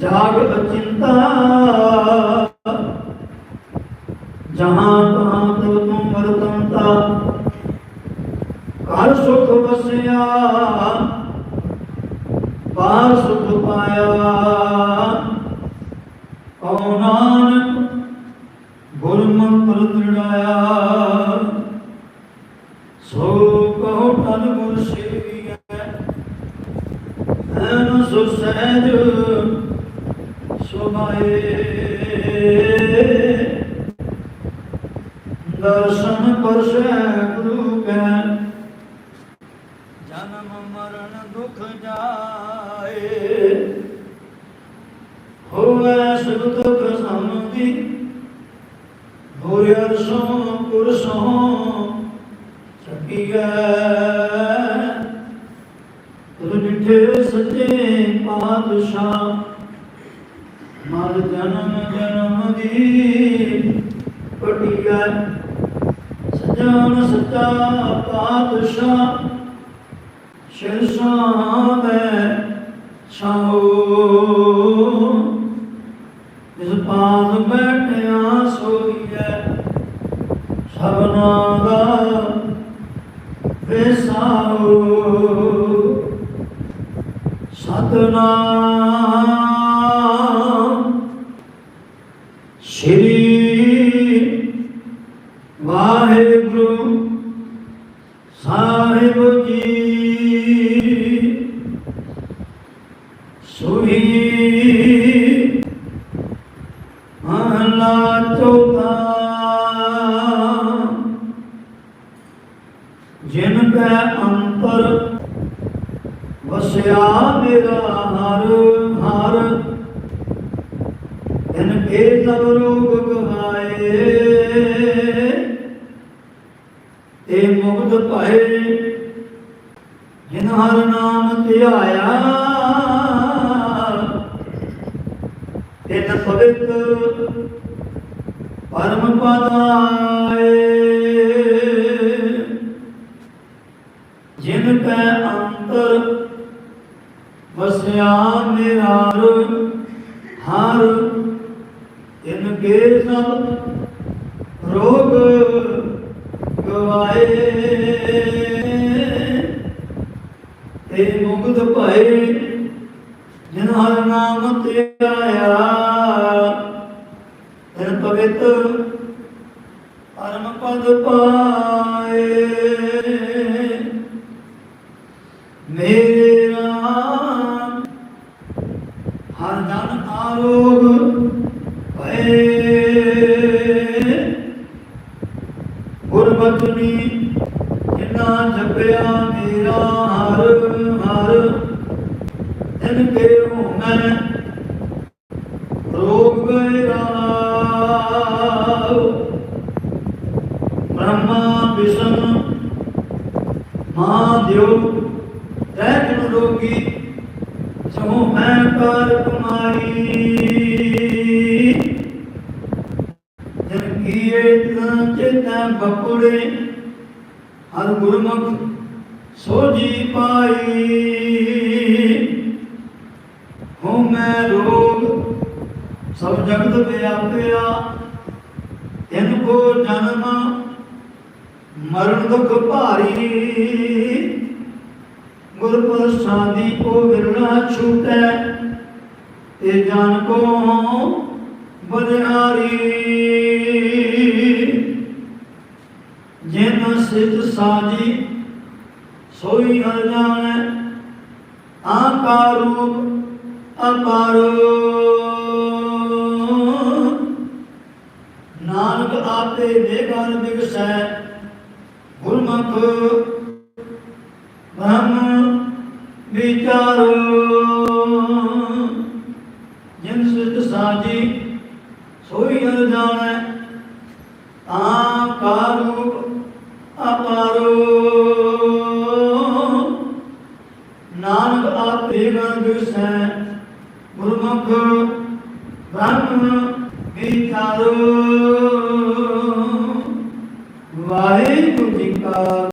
ਅਚਿੰਤਾ। ਜਹਾਂ ਤਹਾਂ ਤੋ ਤੁਮ ਵਰਤੰਤਾ। ਘਰ ਸੁਖ ਵਸਿਆ, ਬਾਹਰ ਸੁਖ ਪਾਇਆ। ਕਉ ਨਾਨਕ ਗੁਰਮੰਤਰ ਦ੍ਰਿੜਾਇਆ। ਸੋ ਕਹੋ ਤਨ ਗੁਰ ਸੇਵੀਐ, ਐਨ ਸੋ ਸਹਿਜ ਸੁਭਾਏ ਦਰਸ਼ਨ ਪਰਸੈ ਗੁਰੂ ਕੈ, ਜਨਮ ਮਰਨ ਦੁਖ ਜਾਏ। ਹੋਵੇ ਸੁਖ ਪ੍ਰਸੰਗੀ ਹੋਇ ਅਰਸੋਂ ਪੁਰਸੋਂ ਚੱਕੀਐ। ਤੁਧ ਮਿੱਠੇ ਸੱਚੇ ਪਾਤਸ਼ਾਹ ਮਰ ਜਨਮ ਜਨਮ ਦੀ ਪਟੀਐ ਸਜਣ ਸੱਚਾ ਪਾਤਸ਼ਾਹ ਸ਼ਿਰਸਾਂ ਦੇ ਛਾਓ ਇਸ ਪਾਸ ਬੈਠਿਆ ਸੋਈਐ ਸਭਨਾ ਦਾ ਵਿਸਾਓ ਸਤਨਾਮ ਸੁਹੀ ਮਹਲਾ ਚੌਥਾ। ਜਿਨ ਕੈ ਅੰਤਰ ਵਸਿਆ ਮੇਰਾ ਹਰ ਹਰ ਇਨ ਕੇ ਤਬ ਰੋਗ ਗਵਾਏ। ਤੇ ਮੁਕਤ ਭਏ ਜਿਨ ਹਰ ਨਾਮ ਧਿਆਇਆ। ਤਿਨ ਪਵਿੱਤ ਪਰਮ ਪਦ ਜਿਨ ਕੈ ਅੰਤਰ ਵਸਿਆ ਮੇਰਾ ਹਰ ਤਿਨ ਕੇ ਸਭ ਰੋਗ ਗਵਾਏ। ਤੇ ਮੁਕਤ ਭਏ ਜਿਨ ਹਰ ਨਾਮ ਧਿਆਇਆ ਤਿਨ ਪਵਿੱਤ ਪਰਮ ਪਦ ਪਾਏ। ਮੇਰੇ ਰਾਮ ਹਰ ਜਨ ਆਰੋਗ ਭਏ। ਗੁਰਬਚਨੀ ਜਿਨਾ ਜਪਿਆ ਮੇਰਾ ਹਰ ਹਰ ਤਿਨ ਕੇ ਰੋਗ ਗਏ ਰਾਵ ਬ੍ਰਹਮਾ ਵਿਸ਼ਨ ਮਹਾਦੇਵ ਤੈ ਗੁਣ ਰੋਗੀ ਸੋ ਮੈਂ ਕਰ ਕਮਾਈ ਜਨ ਕੀਏ ਤਨ ਚੇਤੈ ਬਪੁੜੇ, ਹਰ ਗੁਰਮੁਖ ਸੋਜੀ ਪਾਈ। ਮੈਂ ਰੋਗ ਸਭ ਜਗਤ ਵਿਆਪਿਆ ਤਿਨ ਕੋ ਜਨਮ, ਮਰਨ ਦੁਖ ਭਾਰੀ। ਗੁਰ ਪ੍ਰਸਾਦੀ ਕੋ ਵਿਰਣਾ ਛੂਟੈ, ਤੇ ਜਨ ਕੋ ਬਰਿਆਰੀ ਜਿਨ ਸਿਧ ਸਾਜੀ, ਸੋਈ ਹਰ ਜਾਣੈ, ਆਕਾਰ ਰੂਪ ਅਪਾਰ ਨਾਨਕ ਆਪੇ ਬੇਗਨ ਬਿਗਸੈ, ਗੁਰਮੁਖ ਬ੍ਰਹਮ ਵਿਚਾਰੋ। ਜਿਨ ਸਿਧ ਸਾਜੀ ਸੋਈ ਹਰ ਜਾਣੈ ਆਕਾਰ ਰੂਪ ਬ੍ਰਹਮ